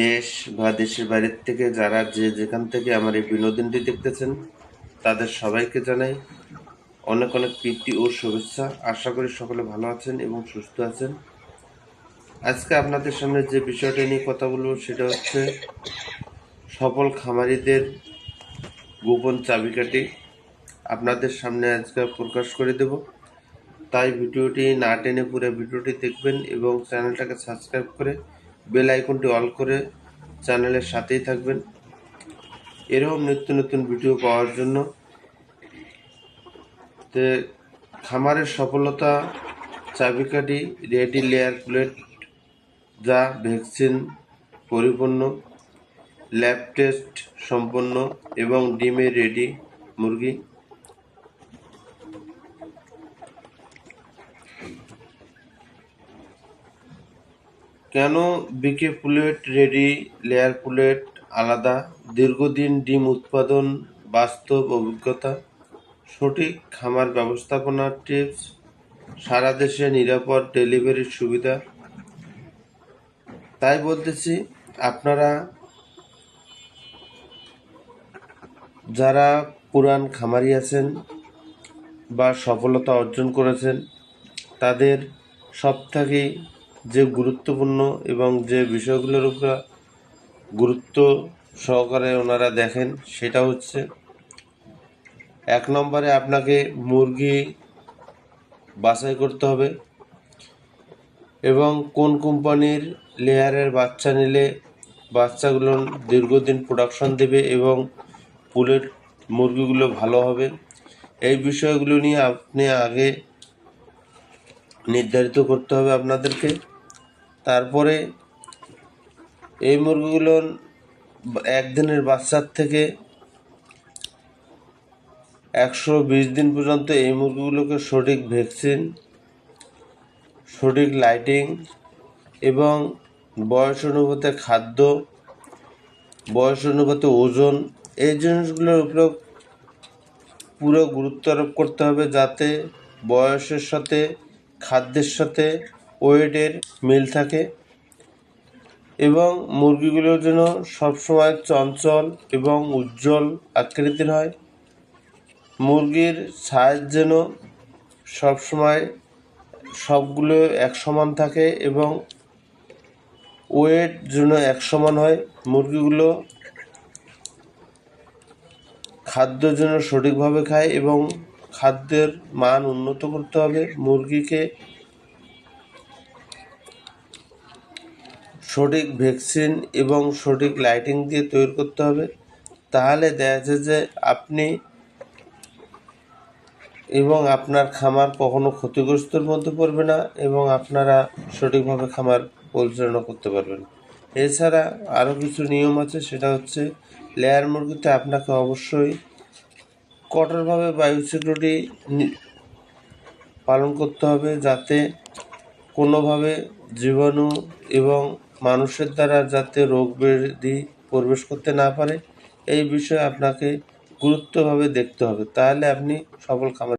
দেশ বা দেশের বাইরের থেকে যারা যে যেখান থেকে আমার এই বিনোদনটি দেখতেছেন, তাদের সবাইকে জানাই অনেক অনেক প্রীতি ও শুভেচ্ছা। আশা করি সকলে ভালো আছেন এবং সুস্থ আছেন। আজকে আপনাদের সামনে যে বিষয়টা নিয়ে কথা বলব সেটা হচ্ছে সফল খামারিদের গোপন চাবিকাঠি। আপনাদের সামনে আজকে প্রকাশ করে দেব। তাই ভিডিওটি না টেনে পুরো ভিডিওটি দেখবেন এবং চ্যানেলটাকে সাবস্ক্রাইব করে বেল আইকনটি অল করে চ্যানেলের সাথেই থাকবেন। এরকম নিত্য নতুন ভিডিও পাওয়ার জন্য। তে খামারের সফলতা, চাবিকাঠি, রেডি লেয়ার প্লেট, যা ভ্যাকসিন পরিপূর্ণ, ল্যাব টেস্ট সম্পন্ন এবং ডিমে রেডি মুরগি কেন BK pullet ready, layer pullet আলাদা, দীর্ঘদিন ডিম উৎপাদন, বাস্তব অভিজ্ঞতা? সঠিক খামার ব্যবস্থাপনার টিপস? সারা দেশে নিরাপদ ডেলিভারির সুবিধা? তাই বলতেছি, আপনারা যারা পুরান খামারি আছেন বা সফলতা অর্জন করেছেন, তাদের সব থেকেই যে গুরুত্বপূর্ণ এবং যে বিষয়গুলোর উপর গুরুত্ব সহকারে ওনারা দেখেন, সেটা হচ্ছে এক নম্বরে আপনাকে মুরগি বাছাই করতে হবে এবং কোন কোম্পানির লেয়ারের বাচ্চা নিলে বাচ্চাগুলো দীর্ঘদিন প্রোডাকশন দেবে এবং পুলের মুরগিগুলো ভালো হবে। এই বিষয়গুলো নিয়ে আপনি আগে নির্ধারিত করতে হবে আপনাদেরকে। তারপরে এই মুরগিগুলো একদিনের বাচ্চার থেকে একশো বিশ দিন পর্যন্ত এই মুরগিগুলোকে সঠিক ভ্যাকসিন, সঠিক লাইটিং এবং বয়স অনুপাতে খাদ্য, বয়স অনুপাতে ওজন এই জিনিসগুলোর উপর পুরো গুরুত্ব আরোপ করতে হবে যাতে বয়সের সাথে খাদ্যের সাথে ওয়েটের মিল থাকে এবং মুরগিগুলো যেন সবসময় চঞ্চল এবং উজ্জ্বল আকৃতির হয়। মুরগির সাইজ যেন সবসময় সবগুলো এক সমান থাকে এবং ওয়েট যেন এক সমান হয়। মুরগিগুলো খাদ্য যেন সঠিকভাবে খায় এবং খাদ্যের মান উন্নত করতে হবে। মুরগিকে সঠিক ভ্যাকসিন এবং সঠিক লাইটিং দিয়ে তৈরি করতে হবে। তাহলে দেখা যাচ্ছে যে আপনি এবং আপনার খামার কখনো ক্ষতিগ্রস্তর মধ্যে পড়বে না এবং আপনারা সঠিকভাবে খামার পরিচালনা করতে পারবেন। এছাড়া আরও কিছু নিয়ম আছে, সেটা হচ্ছে লেয়ার মুরগিতে আপনাকে অবশ্যই কঠোরভাবে বায়ু সিকিউরিটি পালন করতে হবে যাতে কোনোভাবে জীবাণু এবং মানুষের দ্বারা যাতে রোগ ব্যাধি প্রবেশ করতে না পারে, এই বিষয়ে আপনাকে গুরুত্বভাবে দেখতে হবে। তাহলে আপনি সফল খামার